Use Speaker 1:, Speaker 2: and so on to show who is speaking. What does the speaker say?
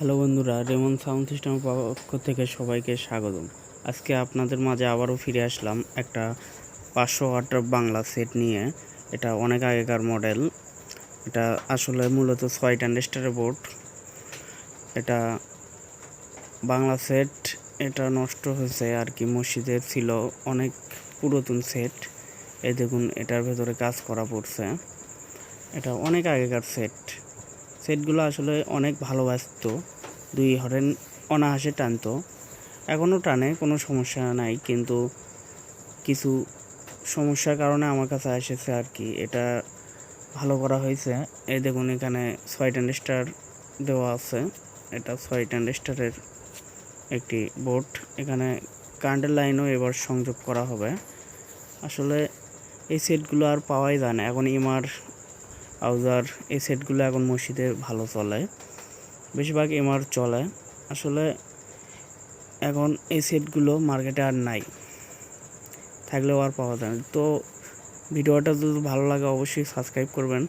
Speaker 1: Hello বন্ধুরা, Raymond sound সিস্টেমের পক্ষ থেকে সবাইকে স্বাগতম। আজকে আপনাদের মাঝে আবারও ফিরে আসলাম একটা পাঁচশো ওয়াটের বাংলা সেট নিয়ে। এটা অনেক আগেকার মডেল। এটা আসলে মূলত ছয় ট্যান্ডেস্টারের বোর্ড এটা বাংলা সেট, এটা নষ্ট হয়েছে আর কি মসজিদে ছিল অনেক পুরাতন সেট। এই দেখুন, এটার ভেতরে কাজ করা পড়ছে। এটা অনেক আগেকার সেট। সেটগুলো আসলে অনেক ভালোবাসত। দুই হরেন অনাহাসে টানতো। এখনও টানে, কোনো সমস্যা নাই, কিন্তু কিছু সমস্যার কারণে আমার কাছে এসেছে আর কি। এটা ভালো করা হয়েছে। এই দেখুন, এখানে ছয় ট্যান্ডেস্টার দেওয়া আছে। এটা ছয় ট্যান্ডেস্টারের একটি বোর্ড। এখানে কারেন্টের লাইনও এবার সংযোগ করা হবে। আসলে এই সেটগুলো আর পাওয়াই যায় না। এখন ইমার আউজার এই সেটগুলো এখন মসজিদে ভালো চলে। বেশিরভাগ এমআর চলে। আসলে এখন এই সেটগুলো মার্কেটে আর নাই। থাকলেও আর পাওয়া যায় না। তো ভিডিওটা যদি ভালো লাগে অবশ্যই সাবস্ক্রাইব করবেন।